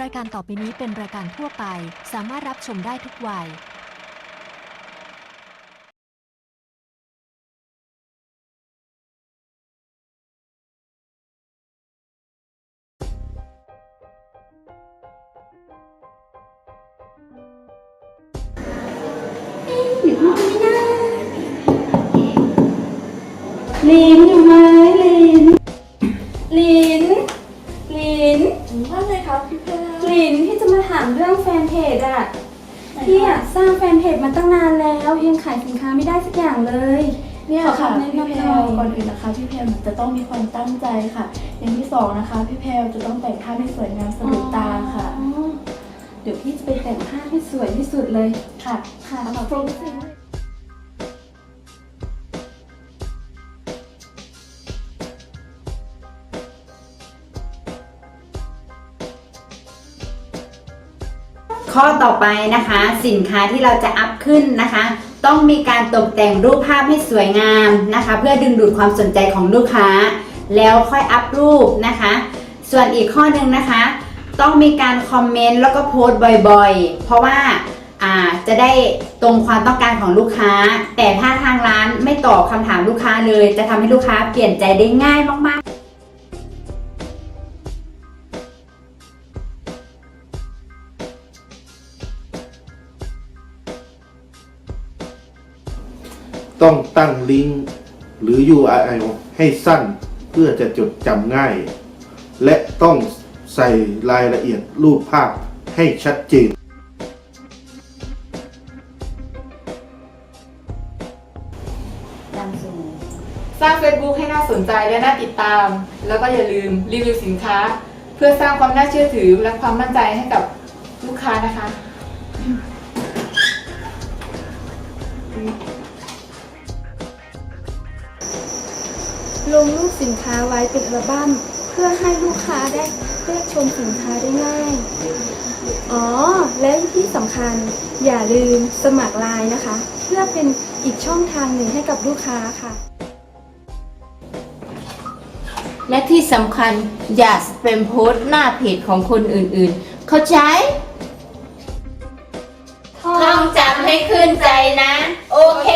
รายการต่อไปนี้เป็นรายการทั่วไป สามารถรับชมได้ทุกวัยลินอยู่ไหมลิน ลินที่จะมาถามเรื่องแฟนเพจอะพี่อะสร้างแฟนเพจมาตั้งนานแล้วยังขายสินค้าไม่ได้สักอย่างเลย เนี่ยขอค่ะคำแนะพี่นำแพหรน่อย ก่อนอื่นนะคะพี่แพรจะต้องมีความตั้งใจค่ะ อย่างที่สองนะคะพี่แพรจะต้องแต่งท่าให้สวยงามสะดุดตาค่ะอ๋อเดี๋ยวพี่จะไปแต่งผ้าให้สวยที่สุดเลยค่ะ ค่ะขอบขอบคุคุณ ข้อต่อไปนะคะ สินค้าที่เราจะอัพขึ้นนะคะ ต้องมีการตกแต่งรูปภาพให้สวยงามนะคะ เพื่อดึงดูดความสนใจของลูกค้า แล้วค่อยอัพรูปนะคะ ส่วนอีกข้อหนึ่งนะคะ ต้องมีการคอมเมนต์แล้วก็โพสต์บ่อยๆ เพราะว่าอ่าจะได้ตรงความต้องการของลูกค้า แต่ถ้าทางร้านไม่ตอบคำถามลูกค้าเลย จะทำให้ลูกค้าเปลี่ยนใจได้ง่ายมากๆ ต้องตั้งลิงก์หรือ URL ให้สั้นเพื่อจะจดจำง่าย และต้องใส่รายละเอียดรูปภาพให้ชัดเจนสร้าง Facebook ให้น่าสนใจและน่าติดตาม แล้วก็อย่าลืมรีวิวสินค้า เพื่อสร้างความน่าเชื่อถือและความมั่นใจให้กับลูกค้านะคะ ลงรูปสินค้าไว้เป็นอัลบั้มเพื่อให้ลูกค้าได้เลือกชมสินค้าได้ง่าย อ๋อ และที่สำคัญอย่าลืมสมัครไลน์นะคะ เพื่อเป็นอีกช่องทางหนึ่งให้กับลูกค้าค่ะ และที่สำคัญอย่าเป็นโพสหน้าเพจของคนอื่นๆ เข้าใจท่องจำให้ขึ้นใจนะ โอเค